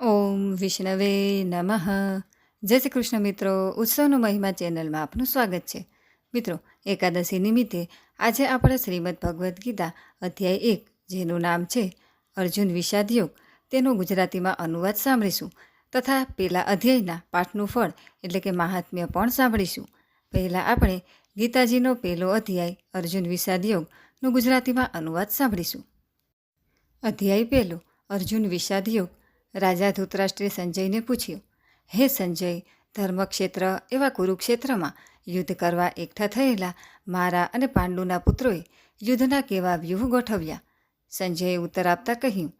ઓમ વિષ્ણવે નમઃ. જય શ્રી કૃષ્ણ મિત્રો, ઉત્સવનો મહિમા ચેનલમાં આપનું સ્વાગત છે. મિત્રો, એકાદશી નિમિત્તે આજે આપણે શ્રીમદ ભગવદ્ ગીતા અધ્યાય એક, જેનું નામ છે અર્જુન વિષાદ યોગ તેનો ગુજરાતીમાં અનુવાદ સાંભળીશું, તથા પેલા અધ્યાયના પાઠનું ફળ એટલે કે મહાત્મ્ય પણ સાંભળીશું. પહેલાં આપણે ગીતાજીનો પહેલો અધ્યાય, અર્જુન વિષાદ યોગનો ગુજરાતીમાં અનુવાદ સાંભળીશું. અધ્યાય પહેલો અર્જુન વિષાદ યોગ રાજા ધૃતરાષ્ટ્રે સંજયને પૂછ્યું, હે સંજય, ધર્મક્ષેત્ર એવા કુરુક્ષેત્રમાં યુદ્ધ કરવા એકઠા થયેલા મારા અને પાંડુના પુત્રોએ યુદ્ધના કેવા વ્યૂહ ગોઠવ્યા? સંજયે ઉત્તર આપતા કહ્યું,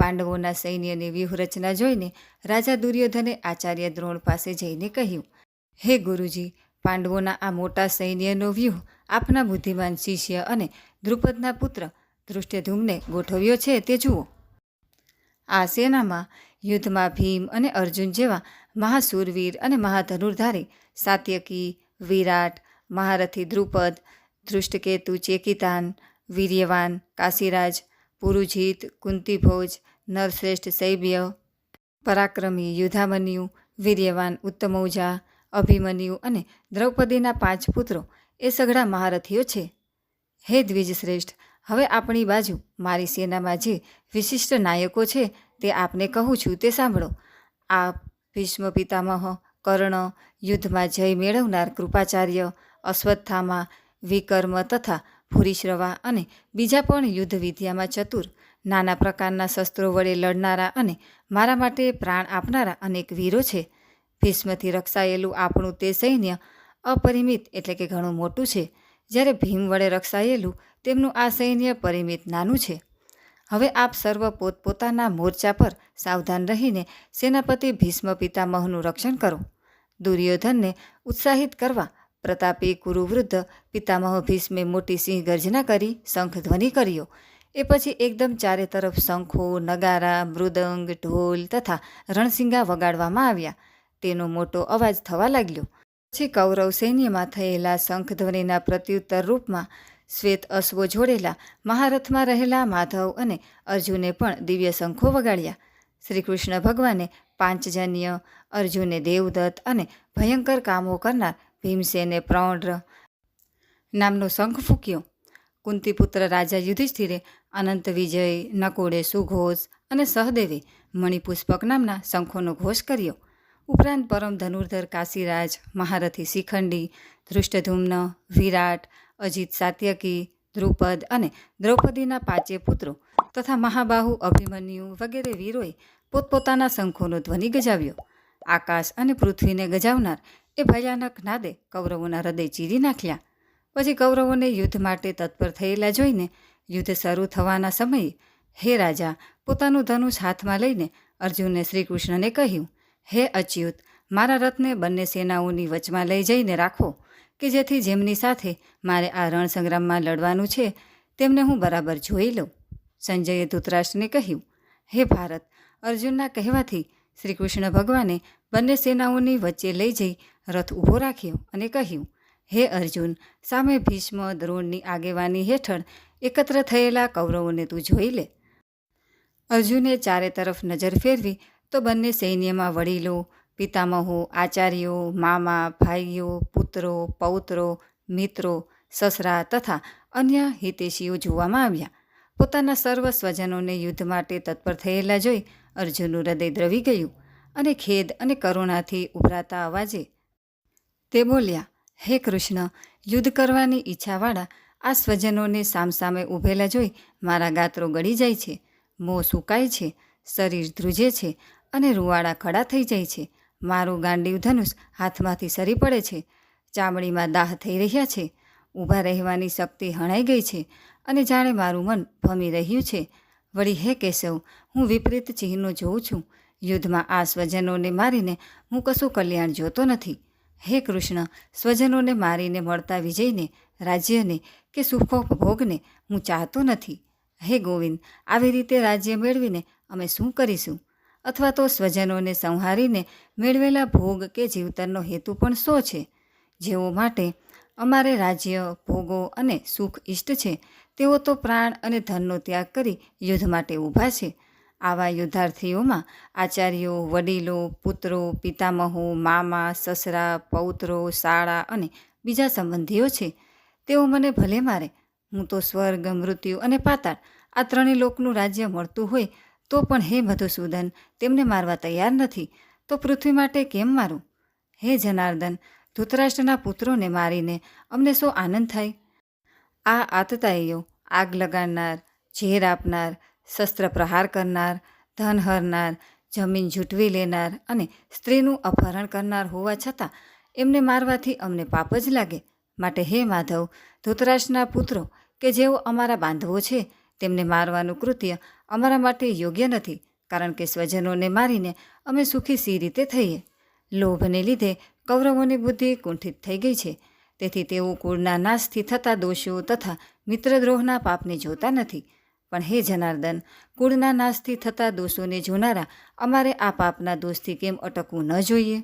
પાંડવોના સૈન્યની વ્યૂહરચના જોઈને રાજા દુર્યોધને આચાર્ય દ્રોણ પાસે જઈને કહ્યું, હે ગુરુજી, પાંડવોના આ મોટા સૈન્યનો વ્યૂહ આપના બુદ્ધિમાન શિષ્ય અને દ્રુપદના પુત્ર ધૃષ્ટધુમને ગોઠવ્યો છે તે જુઓ. આ સેનામાં યુદ્ધમાં ભીમ અને અર્જુન જેવા મહાસૂરવીર અને મહાધનુર્ધારી સાત્યકી, વિરાટ, મહારથી દ્રુપદ, ધૃષ્ટકેતુ, ચેકિતાન, વીર્યવાન, કાશીરાજ, પુરુજીત, કુંતીભોજ નરશ્રેષ્ઠ સૈબ્ય પરાક્રમી યુધામન્યુ વીર્યવાન ઉત્તમૌજા, અભિમન્યુ અને દ્રૌપદીના પાંચ પુત્રો એ સઘળા મહારથીઓ છે. હે દ્વિજશ્રેષ્ઠ હવે આપણી બાજુ મારી સેનામાં જે વિશિષ્ટ નાયકો છે તે આપને કહું છું તે સાંભળો. આપ ભીષ્મ પિતામહ, કર્ણ, યુદ્ધમાં જય મેળવનાર કૃપાચાર્ય, અશ્વત્થામા, વિકર્મ તથા ભૂરીશ્રવા અને બીજા પણ યુદ્ધ વિદ્યામાં ચતુર. નાના પ્રકારના શસ્ત્રો વડે લડનારા અને મારા માટે પ્રાણ આપનારા અનેક વીરો છે. ભીષ્મથી રક્ષાયેલું આપણું તે સૈન્ય અપરિમિત એટલે કે ઘણું મોટું છે. જ્યારે ભીમ વડે રક્ષાયેલું, તેમનું આ સૈન્ય પરિમિત નાનું છે. હવે આપ સર્વ પોતપોતાના મોરચા પર સાવધાન રહીને સેનાપતિ ભીષ્મ પિતામહનું રક્ષણ કરો. દુર્યોધનને ઉત્સાહિત કરવા પ્રતાપી કુરુવૃદ્ધ પિતામહ ભીષ્મે મોટી સિંહ ગર્જના કરી, શંખ ધ્વનિ કર્યો. એ પછી એકદમ ચારે તરફ શંખો, નગારા, મૃદંગ, ઢોલ તથા રણસિંગા વગાડવામાં આવ્યા. તેનો મોટો અવાજ થવા લાગ્યો. પછી કૌરવ સૈન્યમાં થયેલા શંખધ્વનિના પ્રત્યુત્તર રૂપમાં શ્વેત અશ્વો જોડેલા મહારથમાં રહેલા માધવ અને અર્જુને પણ દિવ્ય શંખો વગાડ્યા. શ્રી કૃષ્ણ ભગવાને પાંચજન્ય, અર્જુને દેવદત્ત અને ભયંકર કામો કરનાર ભીમસેને પ્રૌઢ નામનો શંખ ફૂક્યો. કુંતીપુત્ર રાજા યુધિષ્ઠિરે અનંત વિજય, નકોડે સુઘોષ અને સહદેવે મણિપુષ્પક નામના શંખોનો ઘોષ કર્યો. ઉપરાંત પરમ ધનુર્ધર કાશીરાજ, મહારથી શિખંડી, ધૃષ્ટધુમ્ન, વિરાટ, અજીત સાત્યકી, દ્રુપદ અને દ્રૌપદીના પાંચે પુત્રો તથા મહાબાહુ, અભિમન્યુ વગેરે વીરોએ પોતપોતાના શંખોનો ધ્વનિ ગજાવ્યો. આકાશ અને પૃથ્વીને ગજાવનાર એ ભયાનક નાદે કૌરવોના હૃદય ચીરી નાખ્યા. પછી કૌરવોને યુદ્ધ માટે તત્પર થયેલા જોઈને યુદ્ધ શરૂ થવાના સમયે હે રાજા, પોતાનું ધનુષ હાથમાં લઈને અર્જુને શ્રી કૃષ્ણને કહ્યું હે અચ્યુત, મારા રથને બંને સેનાઓની વચમાં લઈ જઈને રાખો, કે જેથી જેમની સાથે મારે આ રણસંગ્રામમાં લડવાનું છે, તેમને હું બરાબર જોઈ લઉં. સંજયે ધૂતરાષ્ટ્રને કહ્યું, હે ભારત, અર્જુનના કહેવાથી શ્રી કૃષ્ણ ભગવાને બંને સેનાઓની વચ્ચે લઈ જઈ રથ ઊભો રાખ્યો અને કહ્યું, હે અર્જુન, સામે ભીષ્મ દ્રોણની આગેવાની હેઠળ એકત્ર થયેલા કૌરવોને તું જોઈ લે. અર્જુને ચારે તરફ નજર ફેરવી તો બંને સૈન્યમાં વડીલો, પિતામહો, આચાર્યો, મામા, ભાઈઓ, પુત્રો, પૌત્રો, મિત્રો, સસરા તથા અન્ય હિતેશીઓ જોવામાં આવ્યા. પોતાના સર્વ સ્વજનોને યુદ્ધ માટે તત્પર થયેલા જોઈ અર્જુનનું હૃદય દ્રવી ગયું અને ખેદ અને કરુણાથી ઉભરાતા અવાજે તે બોલ્યા, હે કૃષ્ણ, યુદ્ધ કરવાની ઈચ્છાવાળા આ સ્વજનોને સામસામે ઊભેલા જોઈ મારા ગાત્રો ગળી જાય છે, મોં સુકાય છે, શરીર ધ્રુજે છે અને રૂવાડા ખડા થઈ જાય છે. મારું ગાંડીવ ધનુષ હાથમાંથી સરી પડે છે. ચામડીમાં દાહ થઈ રહ્યા છે. ઊભા રહેવાની શક્તિ હણાઈ ગઈ છે અને જાણે મારું મન ભમી રહ્યું છે. વળી હે કેશવ, હું વિપરીત ચિહ્નો જોઉં છું. યુદ્ધમાં આ સ્વજનોને મારીને હું કશું કલ્યાણ જોતો નથી. હે કૃષ્ણ, સ્વજનોને મારીને મળતા વિજયને, રાજ્યને કે સુખોપભોગને હું ચાહતો નથી. હે ગોવિંદ, આવી રીતે રાજ્ય મેળવીને અમે શું કરીશું? અથવા તો સ્વજનોને સંહારીને મેળવેલા ભોગ કે જીવતરનો હેતુ પણ શો છે? જેઓ માટે અમારે રાજ્ય, ભોગો અને સુખ ઇષ્ટ છે, તેઓ તો પ્રાણ અને ધનનો ત્યાગ કરી યુદ્ધ માટે ઊભા છે. આવા યુદ્ધાર્થીઓમાં આચાર્યો, વડીલો, પુત્રો, પિતામહો, મામા, સસરા, પૌત્રો, શાળા અને બીજા સંબંધીઓ છે. તેઓ મને ભલે મારે, હું તો સ્વર્ગ, મૃત્યુ અને પાતાળ આ ત્રણેય લોકનું રાજ્ય મળતું હોય તો પણ હે મધુસૂદન, તેમને મારવા તૈયાર નથી, તો પૃથ્વી માટે કેમ મારું? હે જનાર્દન, ધૃતરાષ્ટ્રના પુત્રોને મારીને અમને શું આનંદ થાય? આ આતતાઈઓ આગ લગાડનાર, ઝેર આપનાર, શસ્ત્ર પ્રહાર કરનાર, ધન હરનાર, જમીન ઝૂંટવી લેનાર અને સ્ત્રીનું અપહરણ કરનાર હોવા છતાં એમને મારવાથી અમને પાપ જ લાગે. માટે હે માધવ, ધૃતરાષ્ટ્રના પુત્રો, કે જેઓ અમારા બાંધવો છે તેમને મારવાનું કૃત્ય અમારા માટે યોગ્ય નથી, કારણ કે સ્વજનોને મારીને અમે સુખી સી રીતે થઈએ. લોભને લીધે કૌરવોની બુદ્ધિ કુંઠિત થઈ ગઈ છે. તેથી તેઓ કુળના નાશથી થતા દોષો તથા મિત્રદ્રોહના પાપને જોતા નથી. પણ હે જનાર્દન, કુળના નાશથી થતા દોષોને જોનારા અમારે આ પાપના દોષથી કેમ અટકવું ન જોઈએ?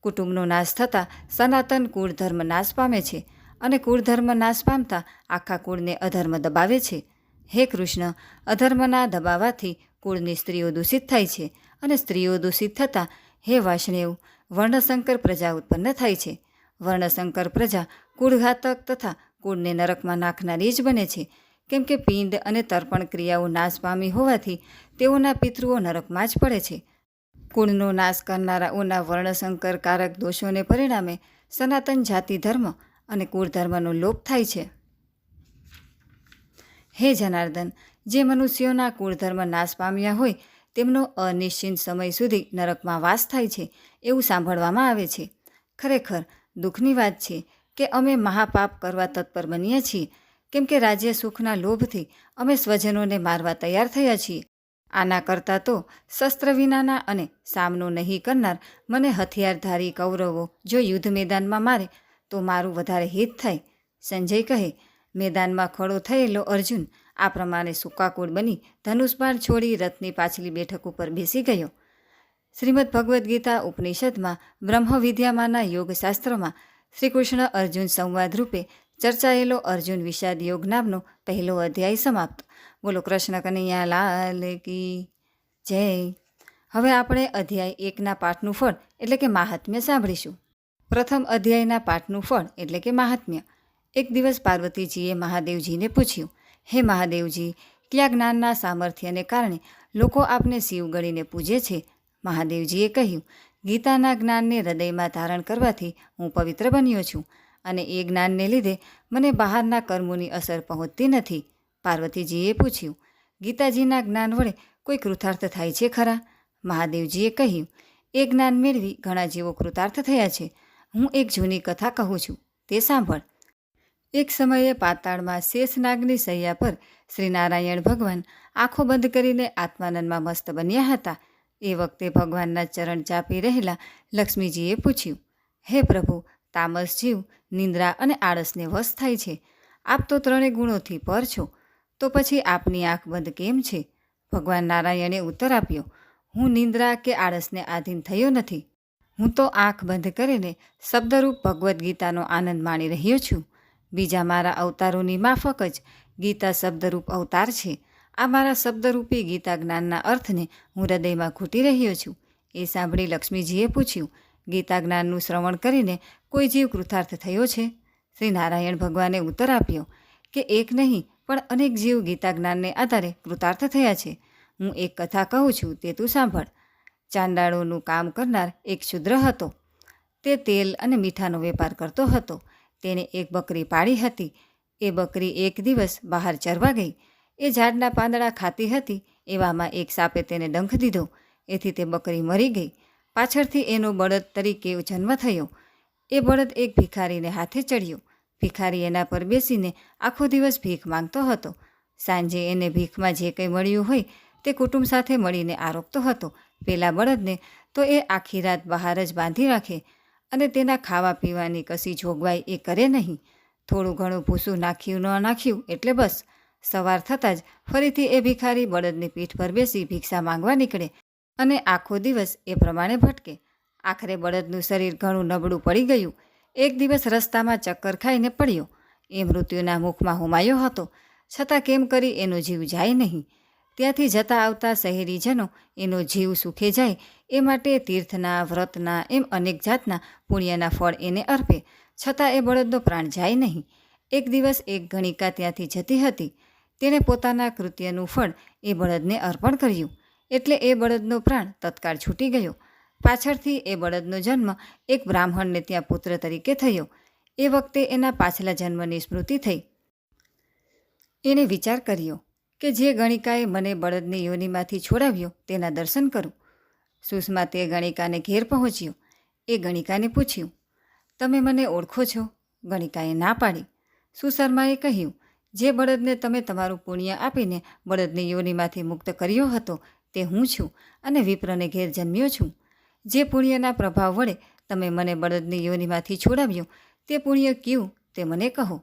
કુટુંબનો નાશ થતાં સનાતન કુળ ધર્મ નાશ પામે છે અને કુળ ધર્મ નાશ પામતા આખા કુળને અધર્મ દબાવે છે. હે કૃષ્ણ, અધર્મના દબાવાથી કુળની સ્ત્રીઓ દૂષિત થાય છે અને સ્ત્રીઓ દૂષિત થતાં, હે વાસણેવ, વર્ણશંકર પ્રજા ઉત્પન્ન થાય છે. વર્ણશંકર પ્રજા કુળઘાતક તથા કુળને નરકમાં નાખનારી જ બને છે. કેમ કે પિંડ અને તર્પણ ક્રિયાઓ નાશ પામી હોવાથી તેઓના પિતૃઓ નરકમાં જ પડે છે. કુળનો નાશ કરનારાઓના વર્ણશંકર કારક દોષોને પરિણામે સનાતન જાતિ ધર્મ અને કુળ ધર્મનો લોપ થાય છે. હે જનાર્દન, જે મનુષ્યોના કુળધર્મ નાશ પામ્યા હોય, તેમનો અનિશ્ચિત સમય સુધી નરકમાં વાસ થાય છે, એવું સાંભળવામાં આવે છે. ખરેખર, દુઃખની વાત છે કે અમે મહાપાપ કરવા તત્પર બનીએ છીએ, કેમ કે રાજ્ય સુખના લોભથી અમે સ્વજનોને મારવા તૈયાર થયા છીએ. આના કરતાં તો શસ્ત્ર વિનાના અને સામનો નહીં કરનાર મને હથિયારધારી કૌરવો જો યુદ્ધ મેદાનમાં મારે, તો મારું વધારે હિત થાય. સંજય કહે મેદાનમાં ખડો થયેલો અર્જુન આ પ્રમાણે સુકાકુળ બની ધનુષબાણ છોડી રથની પાછલી બેઠક ઉપર બેસી ગયો. શ્રીમદ ભગવદ્ ગીતા ઉપનિષદમાં બ્રહ્મવિદ્યામાંના યોગશાસ્ત્રમાં શ્રીકૃષ્ણ અર્જુન સંવાદ રૂપે ચર્ચાયેલો અર્જુન વિષાદ યોગ નામનો પહેલો અધ્યાય સમાપ્ત. બોલો કૃષ્ણ કનૈયા લાલ કી જય. હવે આપણે અધ્યાય એકના પાઠનું ફળ એટલે કે મહાત્મ્ય સાંભળીશું. પ્રથમ અધ્યાયના પાઠનું ફળ એટલે કે મહાત્મ્ય. એક દિવસ પાર્વતીજીએ મહાદેવજીને પૂછ્યું, હે મહાદેવજી, કયા જ્ઞાનના સામર્થ્યને કારણે લોકો આપને શિવ ગણીને પૂજે છે? મહાદેવજીએ કહ્યું, ગીતાના જ્ઞાનને હૃદયમાં ધારણ કરવાથી હું પવિત્ર બન્યો છું અને એ જ્ઞાનને લીધે મને બહારના કર્મોની અસર પહોંચતી નથી. પાર્વતીજીએ પૂછ્યું, ગીતાજીના જ્ઞાન વડે કોઈ કૃતાર્થ થાય છે ખરા? મહાદેવજીએ કહ્યું, એ જ્ઞાન મેળવી ઘણા જીવો કૃતાર્થ થયા છે. હું એક જૂની કથા કહું છું, તે સાંભળ. એક સમયે પાતાળમાં શેષનાગની સૈયા પર શ્રી નારાયણ ભગવાન આંખો બંધ કરીને આત્માનંદમાં મસ્ત બન્યા હતા. એ વખતે ભગવાનના ચરણ ચાપી રહેલા લક્ષ્મીજીએ પૂછ્યું, હે પ્રભુ, તામસ જીવ, નિંદ્રા અને આળસને વશ થાય છે. આપ તો ત્રણેય ગુણોથી પર છો. તો પછી આપની આંખ બંધ કેમ છે? ભગવાન નારાયણે ઉત્તર આપ્યો, હું નિંદ્રા કે આળસને આધીન થયો નથી. હું તો આંખ બંધ કરીને શબ્દરૂપ ભગવદ્ ગીતાનો આનંદ માણી રહ્યો છું. બીજા મારા અવતારોની માફક જ ગીતા શબ્દરૂપ અવતાર છે. આ મારા શબ્દરૂપી ગીતા જ્ઞાનના અર્થને હું હૃદયમાં ઘૂંટી રહ્યો છું. એ સાંભળી લક્ષ્મીજીએ પૂછ્યું, ગીતા જ્ઞાનનું શ્રવણ કરીને કોઈ જીવ કૃતાર્થ થયો છે? શ્રી નારાયણ ભગવાને ઉત્તર આપ્યો, કે એક નહીં, પણ અનેક જીવ ગીતા જ્ઞાનને આધારે કૃતાર્થ થયા છે. હું એક કથા કહું છું, તે તું સાંભળ. ચાંદાળોનું કામ કરનાર એક શુદ્ર હતો. તે તેલ અને મીઠાનો વેપાર કરતો હતો. તેણે એક બકરી પાળી હતી. એ બકરી એક દિવસ બહાર ચરવા ગઈ. એ ઝાડના પાંદડા ખાતી હતી. એવામાં એક સાપે તેને ડંખ દીધો. એથી તે બકરી મરી ગઈ. પાછળથી એનો બળદ તરીકે જન્મ થયો. એ બળદ એક ભિખારીને હાથે ચડ્યો. ભિખારી એના પર બેસીને આખો દિવસ ભીખ માંગતો હતો. સાંજે એને ભીખમાં જે કંઈ મળ્યું હોય તે કુટુંબ સાથે મળીને આરોપતો હતો. પેલા બળદને તો એ આખી રાત બહાર જ બાંધી રાખે. અને તેના ખાવા પીવાની કશી જોગવાઈ એ કરે નહીં. થોડું ઘણું ભૂસું નાખ્યું ન નાખ્યું એટલે બસ. સવાર થતાં જ ફરીથી એ ભિખારી બળદની પીઠ પર બેસી ભિક્ષા માંગવા નીકળે અને આખો દિવસ એ પ્રમાણે ભટકે. આખરે બળદનું શરીર ઘણું નબળું પડી ગયું. એક દિવસ રસ્તામાં ચક્કર ખાઈને પડ્યો. એ મૃત્યુના મુખમાં હુમાયો હતો. છતાં કેમ કરી એનો જીવ જાય નહીં. ત્યાંથી જતા આવતા શહેરીજનો એનો જીવ સુખે જાય એ માટે તીર્થના, વ્રતના, એમ અનેક જાતના પુણ્યના ફળ એને અર્પે. છતાં એ બળદનો પ્રાણ જાય નહીં. એક દિવસ એક ગણિકા ત્યાંથી જતી હતી. તેણે પોતાના કૃત્યનું ફળ એ બળદને અર્પણ કર્યું. એટલે એ બળદનો પ્રાણ તત્કાળ છૂટી ગયો. પાછળથી એ બળદનો જન્મ એક બ્રાહ્મણને ત્યાં પુત્ર તરીકે થયો. એ વખતે એના પાછલા જન્મની સ્મૃતિ થઈ. એણે વિચાર કર્યો કે જે ગણિકાએ મને બળદની યોનિમાંથી છોડાવ્યો તેના દર્શન કરું. સુષમા તે ગણિકાને ઘેર પહોંચ્યો. એ ગણિકાને પૂછ્યું, તમે મને ઓળખો છો? ગણિકાએ ના પાડી. સુશર્માએ કહ્યું, જે બળદને તમે તમારું પુણ્ય આપીને બળદની યોનિમાંથી મુક્ત કર્યો હતો, તે હું છું અને વિપ્રને ઘેર જન્મ્યો છું. જે પુણ્યના પ્રભાવ વડે તમે મને બળદની યોનિમાંથી છોડાવ્યો, તે પુણ્ય કયું તે મને કહો.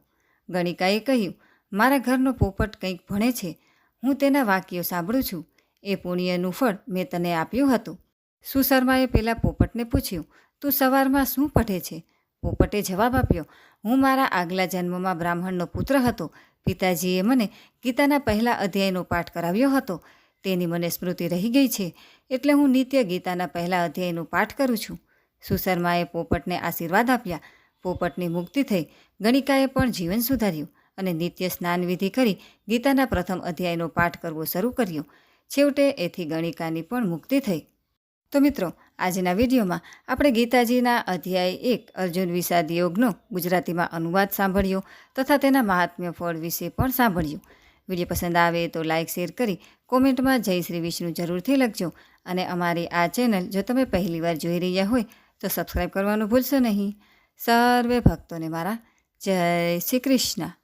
ગણિકાએ કહ્યું, મારા ઘરનો પોપટ કંઈક ભણે છે. હું તેના વાક્યો સાંભળું છું. એ પુણ્યનું ફળ મેં તને આપ્યું હતું. સુશર્માએ પેલા પોપટને પૂછ્યું, તું સવારમાં શું પઢે છે? પોપટે જવાબ આપ્યો, હું મારા આગલા જન્મમાં બ્રાહ્મણનો પુત્ર હતો. પિતાજીએ મને ગીતાના પહેલા અધ્યાયનો પાઠ કરાવ્યો હતો. તેની મને સ્મૃતિ રહી ગઈ છે, એટલે હું નિત્ય ગીતાના પહેલા અધ્યાયનો પાઠ કરું છું. સુશર્માએ પોપટને આશીર્વાદ આપ્યા. પોપટની મુક્તિ થઈ ગણિકાએ પણ જીવન સુધાર્યું અને નિત્ય સ્નાનવિધિ કરી ગીતાના પ્રથમ અધ્યાયનો પાઠ કરવો શરૂ કર્યો. છેવટે એથી ગણિકાની પણ મુક્તિ થઈ. તો મિત્રો, આજના વિડીયોમાં આપણે ગીતાજીના અધ્યાય એક, અર્જુન વિષાદ યોગનો ગુજરાતીમાં અનુવાદ સાંભળ્યો તથા તેના મહાત્મ્ય ફળ વિશે પણ સાંભળ્યું. વીડિયો પસંદ આવે તો લાઇક શેર કરી કોમેન્ટમાં જય શ્રી વિષ્ણુ જરૂરથી લખજો અને અમારી આ ચેનલ જો તમે પહેલીવાર જોઈ રહ્યા હોય તો સબસ્ક્રાઈબ કરવાનું ભૂલશો નહીં. સર્વે ભક્તોને મારા જય શ્રી કૃષ્ણ.